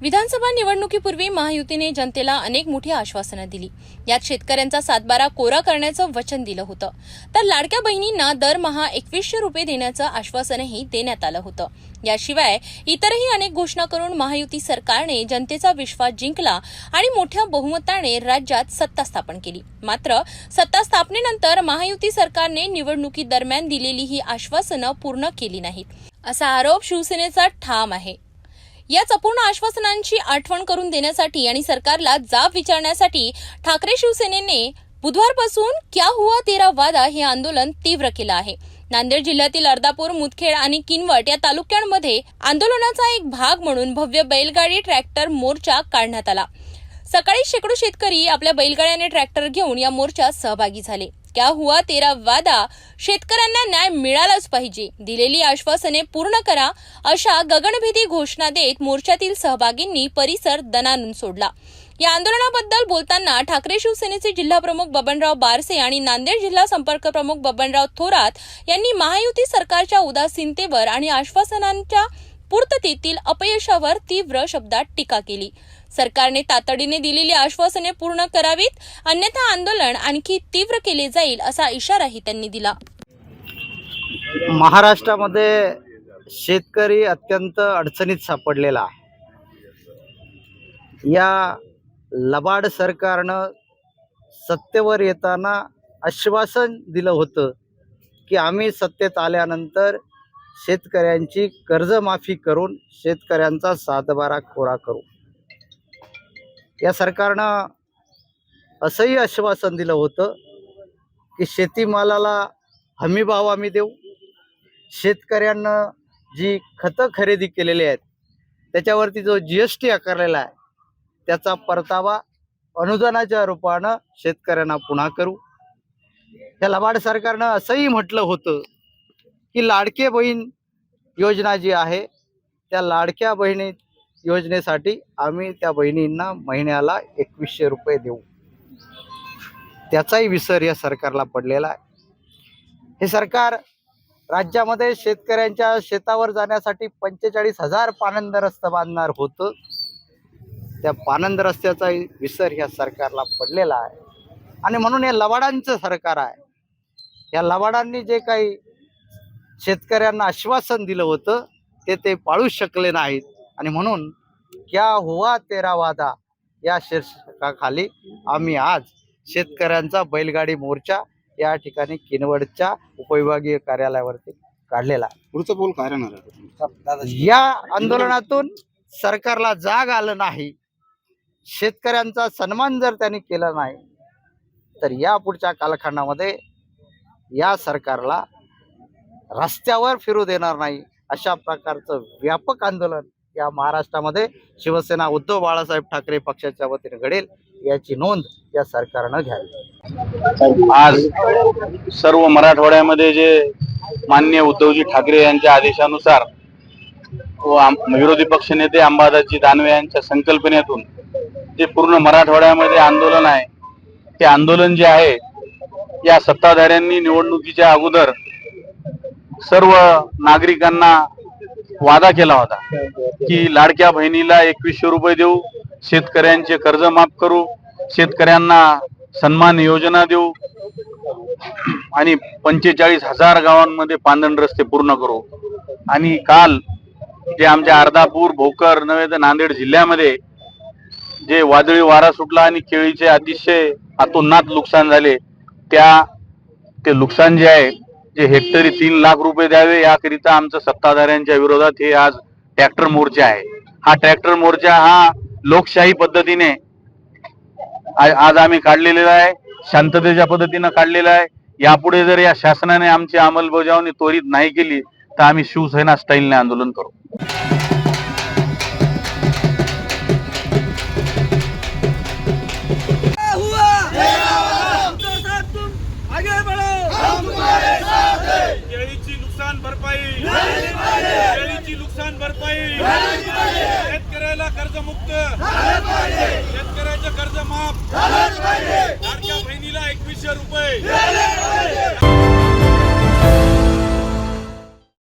विधानसभा निवडणुकीपूर्वी महायुतीने जनतेला अनेक मोठी आश्वासनं दिली. यात शेतकऱ्यांचा सातबारा कोरा करण्याचं वचन दिलं होतं. तर लाडक्या बहिणींना दरमहा एकवीसशे रुपये देण्याचं आश्वासनही देण्यात आलं होतं. याशिवाय इतरही अनेक घोषणा करून महायुती सरकारने जनतेचा विश्वास जिंकला आणि मोठ्या बहुमताने राज्यात सत्ता स्थापन केली. मात्र सत्ता स्थापनेनंतर महायुती सरकारने निवडणुकीदरम्यान दिलेली ही आश्वासनं पूर्ण केली नाहीत. असा आरोप शिवसेनेचा ठाम आहे. याच अपूर्ण आश्वासनांची आठवण करून देण्यासाठी आणि सरकारला जाब विचारण्यासाठी ठाकरे शिवसेनेने बुधवारपासून क्या हुआ तेरा वादा हे आंदोलन तीव्र केलं आहे. नांदेड जिल्ह्यातील अर्धापूर मुदखेड आणि किनवट या तालुक्यांमध्ये आंदोलनाचा एक भाग म्हणून भव्य बैलगाडी ट्रॅक्टर मोर्चा काढण्यात आला. सकाळी शेकडो शेतकरी आपल्या बैलगाड्याने ट्रॅक्टर घेऊन या मोर्चात सहभागी झाले. क्या हुआ तेरा वादा शेतकऱ्यांना न्याय मिळालाच पाहिजे. दिलेली आश्वासने पूर्ण करा अशा गगनभेदी घोषणा देत मोर्चातील सहभागींनी परिसर दणानून सोडला. या आंदोलनाबद्दल बोलताना ठाकरे शिवसेनेचे जिल्हाप्रमुख बबनराव बारसे आणि नांदेड जिल्हा संपर्क प्रमुख बबनराव थोरात यांनी महायुती सरकारच्या उदासीनतेवर आणि आश्वासनांच्या पूर्ततेतील अपयशावर तीव्र शब्दात टीका केली. सरकारने तातडीने दिलेली आश्वासने पूर्ण करावीत अन्यथा आंदोलन आणखी तीव्र केले जाईल असा इशाराही त्यांनी दिला. महाराष्ट्रामध्ये शेतकरी अत्यंत अडचणीत सापडलेला आहे. या लबाड सरकारनं सत्तेवर येताना आश्वासन दिलं होतं की आम्ही सत्तेत आल्यानंतर शेतकऱ्यांची कर्जमाफी करून शेतकऱ्यांचा सातबारा कोरा करू. या सरकारनं असंही आश्वासन दिलं होतं की शेतीमालाला हमीभाव आम्ही देऊ. शेतकऱ्यांना जी खतं खरेदी केलेली आहेत त्याच्यावरती जो जी एस टी आकारलेला आहे त्याचा परतावा अनुदानाच्या रूपानं शेतकऱ्यांना पुन्हा करू. त्या लबाड सरकारनं असंही म्हटलं होतं की लाडके बहीण योजना जी आहे त्या लाडक्या बहिणी योजनेसाठी आम्ही त्या बहिणींना महिन्याला एकवीसशे रुपये देऊ. त्याचाही विसर या सरकारला पडलेला आहे. हे सरकार राज्यामध्ये शेतकऱ्यांच्या शेतावर जाण्यासाठी पंचेचाळीस हजार पानंद रस्ता बांधणार होतं. त्या पानंद रस्त्याचा विसर ह्या सरकारला पडलेला आहे. आणि म्हणून हे लवाडांचं सरकार आहे. या लवाडांनी जे काही शेतकऱ्यांना आश्वासन दिलं होतं ते ते पाळू शकले नाहीत. आणि म्हणून क्या हुआ तेरा वादा? या शीर्षकाखाली आम्ही आज शेतकऱ्यांचा बैलगाडी मोर्चा या ठिकाणी किनवडच्या उपविभागीय कार्यालयावरती काढलेला. पुढचं बोल काय या आंदोलनातून सरकारला जाग आलं नाही. शेतकऱ्यांचा सन्मान जर त्यांनी केला नाही तर या पुढच्या कालखंडामध्ये या सरकारला रस्त्यावर फिरू देणार नाही. अशा प्रकारचं व्यापक आंदोलन या महाराष्ट्रामध्ये शिवसेना उद्धव बाळासाहेब ठाकरे पक्षाच्या वतीने घडेल याची नोंद या सरकारनं घ्यावी. आज सर्व मराठवाड्यामध्ये जे मान्य उद्धवजी ठाकरे यांच्या आदेशानुसार व विरोधी पक्षनेते अंबादासजी दानवे यांच्या संकल्पनेतून जे पूर्ण मराठवाड्यामध्ये आंदोलन आहे ते आंदोलन जे आहे या सत्ताधाऱ्यांनी निवडणुकीच्या अगोदर सर्व नागरिकांना वादा केला होता की लाडक्या बहिणीला एकवीसशे रुपये देऊ शेतकऱ्यांचे कर्ज माफ करू शेतकऱ्यांना सन्मान योजना देऊ आणि पंचेचाळीस हजार गावांमध्ये पांदण रस्ते पूर्ण करू. आणि काल जे आमच्या अर्धापूर भोकर नव्हे तर नांदेड जिल्ह्यामध्ये जे वादळी वारा सुटला आणि केळीचे अतिशय अतोनात नुकसान झाले त्या ते नुकसान जे आहे जे हेक्टरी तीन लाख रुपये द्यावे याकरिता आमचं सत्ताधाऱ्यांच्या विरोधात हे आज ट्रॅक्टर मोर्चा आहे. हा ट्रॅक्टर मोर्चा हा लोकशाही पद्धतीने आज आम्ही काढलेला आहे शांततेच्या पद्धतीनं काढलेला आहे. यापुढे जर या शासनाने आमची अंमलबजावणी त्वरित नाही केली तर आम्ही शिवसेना स्टाईलने आंदोलन करू. केळीची नुकसान भरपाई. केळीची नुकसान भरपाई. शेतकऱ्याला कर्जमुक्त. शेतकऱ्याचं कर्ज माफ. लाडक्या बहिणीला एकवीसशे रुपये.